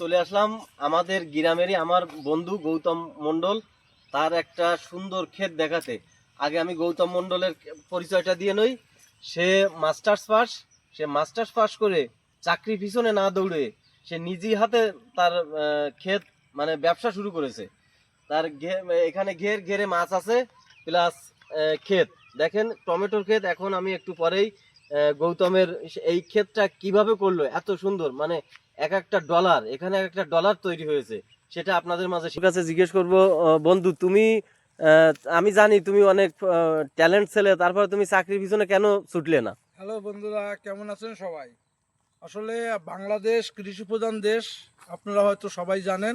চলে আসলাম আমাদের গ্রামেরই আমার বন্ধু গৌতম মণ্ডল। তার একটা সুন্দর ক্ষেত দেখাতে। আগে আমি গৌতম মণ্ডলের পরিচয়টা দিয়ে নই। সে মাস্টার্স পাস, সে মাস্টার্স পাস করে চাকরি পিছনে না দৌড়ে সে নিজেই হাতে তার ক্ষেত মানে ব্যবসা শুরু করেছে। তার এখানে ঘের ঘেরে মাছ আছে, প্লাস ক্ষেত। দেখেন, টমেটোর ক্ষেত, এখন আমি একটু পরেই গৌতমের এই ক্ষেতটা কীভাবে করল, এত সুন্দর। মানে এক একটা ডলার এখানে এক একটা ডলার তৈরি হয়েছে। সেটা আপনাদের মাঝে ঠিক আছে জিজ্ঞেস করব বন্ধু তুমি আমি জানি তুমি অনেক ট্যালেন্ট ছেলে তারপরে তুমি চাকরির পিছনে কেন ছুটলে না? হ্যালো বন্ধুরা কেমন আছেন সবাই? আসলে বাংলাদেশ কৃষি প্রধান দেশ আপনারা হয়তো সবাই জানেন।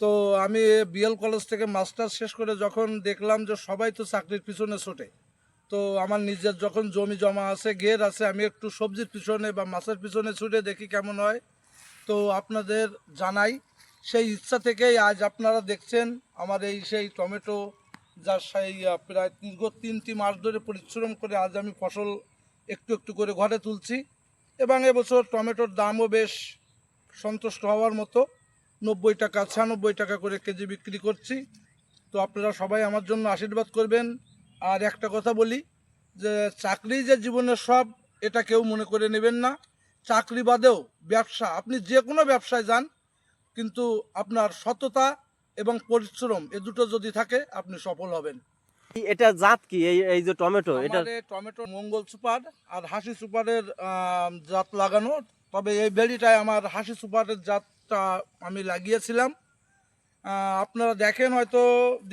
তো আমি বিএল কলেজ থেকে মাস্টার শেষ করে যখন দেখলাম যে সবাই তো চাকরির পিছনে ছোটে তো আমার নিজের যখন জমি জমা আছে গের আছে আমি একটু সবজির পিছনে বা মাছের পিছনে ছুটে দেখি কেমন হয়। তো আপনাদের জানাই, সেই ইচ্ছা থেকেই আজ আপনারা দেখছেন আমার এই সেই টমেটো যার সেই প্রায় দীর্ঘ তিনটি মাস ধরে পরিশ্রম করে আজ আমি ফসল একটু একটু করে ঘরে তুলছি এবং এবছর টমেটোর দামও বেশ সন্তুষ্ট হওয়ার মতো। নব্বই টাকা, ছিয়ানব্বই টাকা করে কেজি বিক্রি করছি। তো আপনারা সবাই আমার জন্য আশীর্বাদ করবেন। আর একটা কথা বলি যে, চাকরি যে জীবনের সব, এটা কেউ মনে করে নেবেন না। চাকরি বাদেও ব্যবসা আপনি যে কোনো ব্যবসায় যান কিন্তু আপনার সততা এবং পরিশ্রম এ দুটো যদি থাকে আপনি সফল হবেন। এটা জাত কি? এই এই যে টমেটো এটা টমেটো মঙ্গল সুপার আর হাসি সুপারের জাত লাগানো। তবে এই বেড়িটায় আমার হাসি সুপারের জাতটা আমি লাগিয়েছিলাম। আপনারা দেখেন হয়তো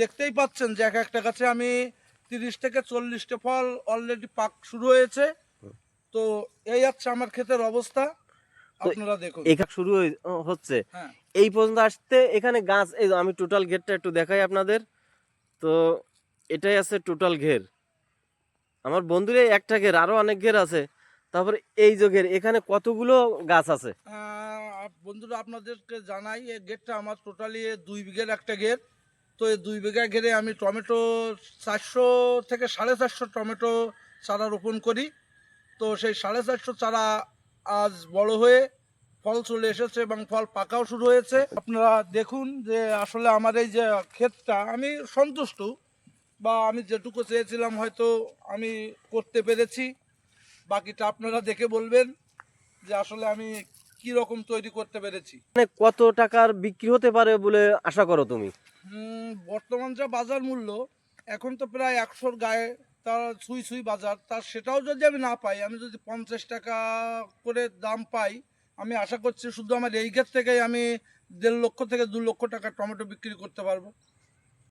দেখতেই পাচ্ছেন যে এক একটা গাছে আমি তিরিশ থেকে চল্লিশটা ফল অলরেডি পাক শুরু হয়েছে। তো এই হচ্ছে আমার ক্ষেতের অবস্থা। আপনারা দেখুন। এখানে শুরু হচ্ছে। হ্যাঁ। এই পর্যন্ত আসতে এখানে গাছ এই আমি টোটাল ঘেরটা একটু দেখাই আপনাদের। তো এটাই আছে টোটাল ঘের। আমার বন্ধুরে একটা ঘের আরও অনেক ঘের আছে। তারপরে এই যে ঘের এখানে কতগুলো গাছ আছে? বন্ধুরা আপনাদেরকে জানাই এই গেটটা আমার টোটালি দুই বিঘের একটা গেট তো এই দুই বিঘা ঘেরে আমি টমেটো চারশো থেকে সাড়ে চারশো টমেটো চারা রোপণ করি। তো সেই সাড়ে চারশো চারা আজ বড় হয়ে ফল চলে এসেছে এবং ফল পাকাও শুরু হয়েছে। আপনারা দেখুন যে আসলে আমার এই যে ক্ষেতটা আমি সন্তুষ্ট বা আমি যেটুকু চেয়েছিলাম হয়তো আমি করতে পেরেছি। বাকিটা আপনারা দেখে বলবেন যে আসলে আমি কি রকম তৈরি করতে পেরেছি। মানে কত টাকার বিক্রি হতে পারে বলে আশা করো তুমি? বর্তমান যা বাজার মূল্য এখন তো প্রায় একশোর গায়ে তার ছুঁই ছুঁই বাজার তার সেটাও যদি আমি না পাই, আমি যদি পঞ্চাশ টাকা করে দাম পাই, আমি আশা করছি শুধু আমার এই ক্ষেত থেকেই আমি দেড় লক্ষ থেকে দু লক্ষ টাকা টমেটো বিক্রি করতে পারব।